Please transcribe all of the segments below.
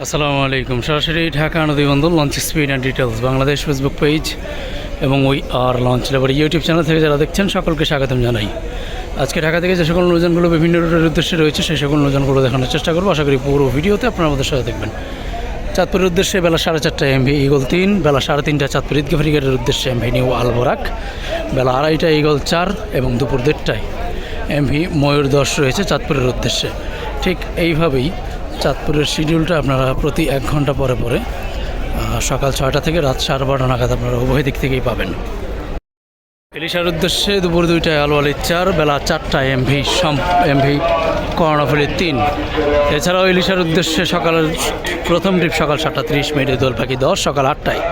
আসসালামু আলাইকুম। সরাসরি ঢাকা নদী বন্ধু launch speed and details Bangladesh Facebook page এবং ওই আর লঞ্চ লেবার ইউটিউব চ্যানেল থেকে যারা দেখছেন, সকলকে স্বাগতম জানাই। আজকে ঢাকা থেকে যে সকল নৌজানগুলো বিভিন্ন রুটের উদ্দেশ্যে রয়েছে, সেই সকল নৌজানগুলো দেখানোর চেষ্টা করব। আশা করি পুরো ভিডিওতে আপনারা আমাদের সাথে দেখবেন। চাঁদপুরের উদ্দেশ্যে বেলা সাড়ে চারটায় এমভি ইগল তিন, বেলা সাড়ে তিনটা চাঁদপুর ঈদগাহ ফ্রিগেটের উদ্দেশ্যে এমভি নিউ আলবোরাক বেলা আড়াইটা ইগল চার এবং দুপুর দেড়টায় এমভি ময়ূর দশ রয়েছে চাঁদপুরের উদ্দেশ্যে। ঠিক এইভাবেই চাঁদপুরের শিডিউলটা আপনারা প্রতি এক ঘণ্টা পরে পরে সকাল ছয়টা থেকে রাত সাড়ে বারোটা নাগাদ আপনারা উভয় দিক থেকেই পাবেন। এলিশার উদ্দেশ্যে দুপুর দুইটায় আলোয়ালির চার, বেলা চারটায় এমভি এমভি কর্ণফুলির তিন। এছাড়াও ইলিশার উদ্দেশ্যে সকালের প্রথম ট্রিপ সকাল সাতটা তিরিশ মিনিটে দোল পাখি দশ, সকাল আটটায়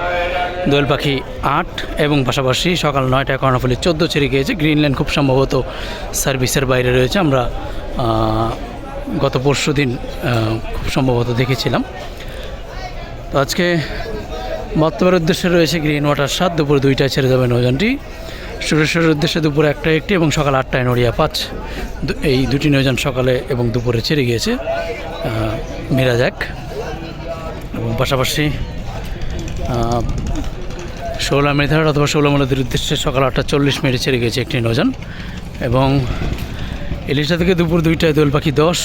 দোয়েল পাখি আট এবং পাশাপাশি সকাল নয়টায় কর্ণফুলি চোদ্দ ছেড়ে গিয়েছে। গ্রিনল্যান্ড খুব সম্ভবত সার্ভিসের বাইরে রয়েছে। আমরা গত পরশু দিন খুব সম্ভবত দেখেছিলাম। তো আজকে বর্তমানের উদ্দেশ্যে রয়েছে গ্রিন ওয়াটার সাত, দুপুর দুইটায় ছেড়ে যাবে নৌযানটি। সুরেশ্বরের উদ্দেশ্যে দুপুর একটায় একটি এবং সকাল আটটায় নড়িয়া পাঁচ। এই দুটি নৌযান সকালে এবং দুপুরে ছেড়ে গিয়েছে মিরাজ এক এবং পাশাপাশি ষোলা মেধার অথবা ষোলো মূলদের উদ্দেশ্যে সকাল আটটা চল্লিশ মিনিটে ছেড়ে গিয়েছে একটি নৌযান। এবং ইলিশা থেকে দুপুর দুইটায় দোল পাখি দশ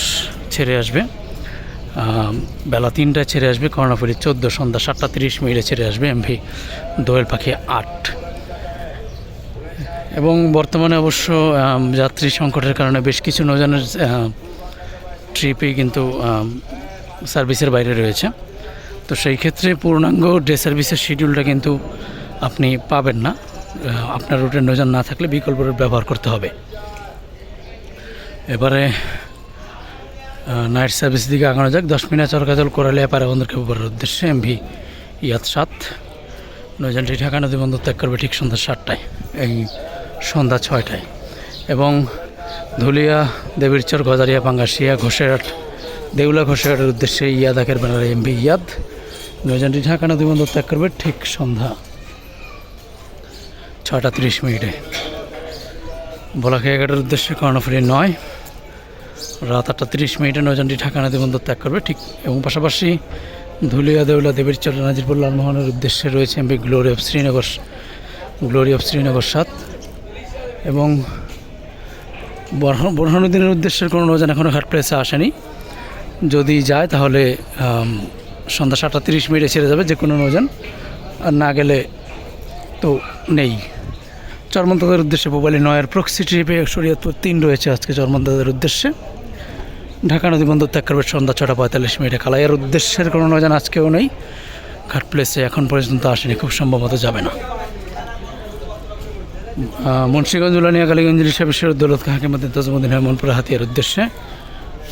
ছেড়ে আসবে। বেলা তিনটায় ছেড়ে আসবে, কর্ণাফুলি চোদ্দ, সন্ধ্যা সাতটা তিরিশ মিনিটে ছেড়ে আসবে এমভি দোয়েল পাখি আট। এবং বর্তমানে অবশ্য যাত্রী সংকটের কারণে বেশ কিছু নৌজানের ট্রিপই কিন্তু সার্ভিসের বাইরে রয়েছে। তো সেই ক্ষেত্রে পূর্ণাঙ্গ ডে সার্ভিসের শিডিউলটা কিন্তু আপনি পাবেন না। আপনার রুটের নৌজান না থাকলে বিকল্প রুট ব্যবহার করতে হবে। এবারে নাইট সার্ভিস দিকে আগানো যাক। দশ মিনিট চরকাজল কোরালিয়া পারাবন্দরকে উপরের উদ্দেশ্যে এমভি ইয়াদ সাত নৌজানটি ঢাকা নদী বন্দর ত্যাগ করবে ঠিক সন্ধ্যা সাতটায়, এই সন্ধ্যা ছয়টায়। এবং ধুলিয়া, দেবীরচর, গজারিয়া পাঙ্গাসিয়া ঘোষেরহাট, দেউলা, ঘোষেরহাটের উদ্দেশ্যে ইয়াদ ইয়াদাকের ব্যানারে এমভি ইয়াদ। নৌজানটি ঢাকা নদী বন্দর ত্যাগ করবে ঠিক সন্ধ্যা ছটা তিরিশ মিনিটে। ভোলাখাইয়াঘাটের উদ্দেশ্যে কর্ণফুলি নয়। রাত আটটা তিরিশ মিনিটে নৌজানটি ঢাকা নদী বন্দর ত্যাগ করবে, ঠিক এবং পাশাপাশি ধুলিয়া দেউলা দেবীর চর নাজিরপুর, লালমোহনের উদ্দেশ্যে রয়েছে MB glory of Srinagar, glory of Srinagar সাত এবং বোরহানুদ্দিনের উদ্দেশ্যের কোনো নৌজান এখনও ঘাট প্লেসে আসেনি। যদি যায় তাহলে সন্ধ্যা সাতটা তিরিশ মিনিটে ছেড়ে যাবে যে কোনো নৌজান আর না গেলে তো নেই। চরমন্তাদের উদ্দেশ্যে পোবালি নয়ের প্রক্সি ট্রিপে শরীয়তপুর তিন রয়েছে আজকে চরমন্তাদের উদ্দেশ্যে। ঢাকা নদী বন্দর ত্যাগ করবে সন্ধ্যা ছটা পঁয়তাল্লিশ মিনিটে কালাইয়ের উদ্দেশ্যের কোনো নৌজান আজকেও নেই। ঘাট প্লেসে এখন পর্যন্ত আসেনি, খুব সম্ভবত যাবে না। মুন্সিগঞ্জ, উলানিয়া, কালীগঞ্জ হিসাবে দৌলত খাঁকে মধ্যে তজমুদ্দিন হেমনপুর হাতিয়ার উদ্দেশ্যে?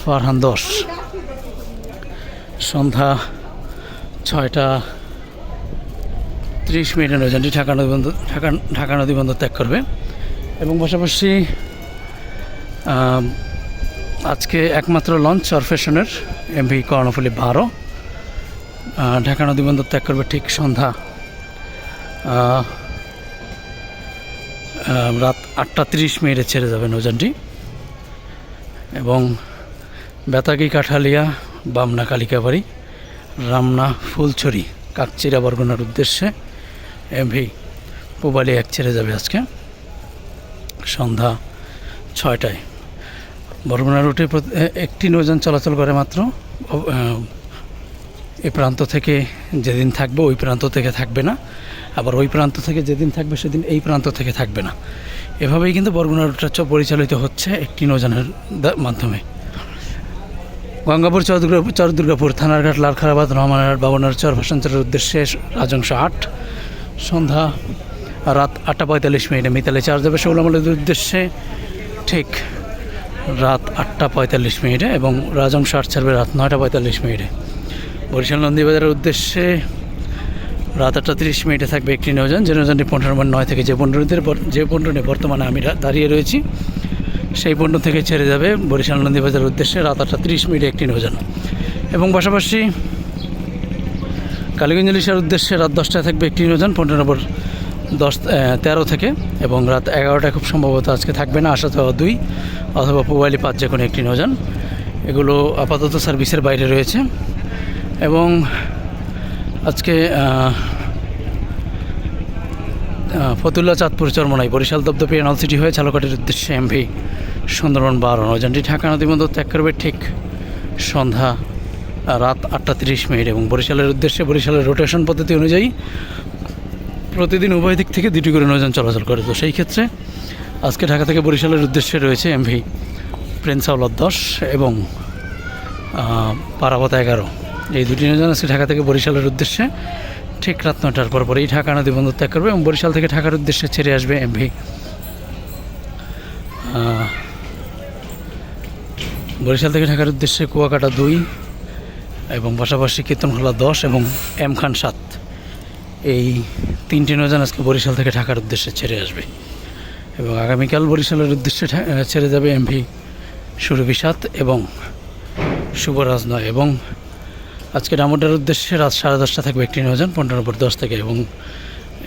ফারহান দশ। সন্ধ্যা ছয়টা ত্রিশ মিনিটের নৌযানটি ঢাকা নদী বন্দর ঢাকা ঢাকা নদী বন্দর ত্যাগ করবে। এবং পাশাপাশি আজকে একমাত্র লঞ্চ সরফেশনের এমভি কর্ণফুলি বারো। ঢাকা নদী বন্দর ত্যাগ করবে ঠিক সন্ধ্যা রাত আটটা তিরিশ মিনিটে ছেড়ে যাবে নৌযানটি এবং বেতাগি, কাঠালিয়া, বামনা, কালিকাবাড়ি, রামনা, ফুলছড়ি কাকচিরা বরগুনার উদ্দেশ্যে এমভি পুবালি এক ছেড়ে যাবে আজকে সন্ধ্যা ছয়টায়। বরগুনা রুটে একটি নৌযান চলাচল করে মাত্র। এ প্রান্ত থেকে যেদিন থাকবে ওই প্রান্ত থেকে থাকবে না। আবার ওই প্রান্ত থেকে যেদিন থাকবে সেদিন এই প্রান্ত থেকে থাকবে না। এভাবেই কিন্তু বরগুনা রুটটা পরিচালিত হচ্ছে একটি নৌযানের মাধ্যমে। গঙ্গাপুর চর দুর্গাপুর থানারঘাট লালখারাবাদ রহমানহাট বাবনার চর ভাষান্তরের উদ্দেশ্যে রাজংশ আট। সন্ধ্যা রাত আটটা পঁয়তাল্লিশ মিনিটে মিতালি চার্জ দেবে, শৌলামলের উদ্দেশ্যে ঠিক রাত আটটা পঁয়তাল্লিশ মিনিটে এবং রাজংশ আট ছাড়বে রাত নয়টা পঁয়তাল্লিশ মিনিটে। বরিশাল নন্দীবাজারের উদ্দেশ্যে রাত আটটা তিরিশ মিনিটে থাকবে একটি নৌযান যে নৌযানটি পনেরো নম্বর নয় থেকে যে পনেরোদের যে পনেরো বর্তমানে আমি দাঁড়িয়ে রয়েছি, সেই পণ্য থেকে ছেড়ে যাবে বরিশাল নন্দীবাজারের উদ্দেশ্যে রাত আটটা তিরিশ মিনিটে একটি নৌযান এবং পাশাপাশি কালীগঞ্জ ইলিশার উদ্দেশ্যে রাত দশটায় থাকবে একটি নৌযান পনেরো নম্বর দশ তেরো থেকে এবং রাত এগারোটায় খুব সম্ভবত আজকে থাকবে না আসা তো দুই, অথবা পুবালি পাঁচ যে কোনো একটি নৌযান এগুলো আপাতত সার্ভিসের বাইরে রয়েছে এবং আজকে ফতুল্লা চাঁদপুর চরমনাই, বরিশাল দপদপে এনল সিটি হয়ে ঝালকাঠির উদ্দেশ্যে এমভি সুন্দরবন বারো নৌযানটি ঢাকা নদীবন্দর ত্যাগ করবে ঠিক সন্ধ্যা রাত আটটা তিরিশ মিনিট এবং বরিশালের উদ্দেশ্যে বরিশালের রোটেশন পদ্ধতি অনুযায়ী প্রতিদিন উভয় দিক থেকে দুটি করে নৌযান চলাচল করে। তো সেই ক্ষেত্রে আজকে ঢাকা থেকে বরিশালের উদ্দেশ্যে রয়েছে এমভি প্রিন্স আউলাদ দশ এবং পারাবত এগারো। এই দুটি নৌযান আজকে ঢাকা থেকে বরিশালের উদ্দেশ্যে ঠিক রাত নটার পর পরেই ঢাকা নদী বন্দর ত্যাগ করবে এবং বরিশাল থেকে ঢাকার উদ্দেশ্যে ছেড়ে আসবে এমভি। বরিশাল থেকে ঢাকার উদ্দেশ্যে কুয়াকাটা দুই এবং পাশাপাশি কীর্তনখোলা দশ এবং এম খান সাত। এই তিনটি নৌযান আজকে বরিশাল থেকে ঢাকার উদ্দেশ্যে ছেড়ে আসবে। এবং আগামীকাল বরিশালের উদ্দেশ্যে ছেড়ে যাবে এমভি সুরভি সাত এবং শুভরাজ নয় এবং আজকে ডামোডার উদ্দেশ্যে রাত সাড়ে দশটা থাকবে একটি নৌযান, পনেরো নম্বর দশ থেকে। এবং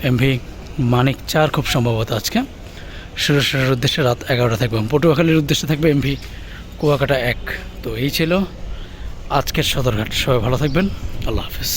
এমভি মানিক চার খুব সম্ভবত আজকে। সুরেশ্বরের উদ্দেশ্যে রাত এগারোটা থাকবে এবং পটুয়াখালীর উদ্দেশ্যে থাকবে এমভি কুয়াকাটা এক। তো এই ছিল আজকের সদরঘাট। সবাই ভালো থাকবেন। আল্লাহ হাফেজ।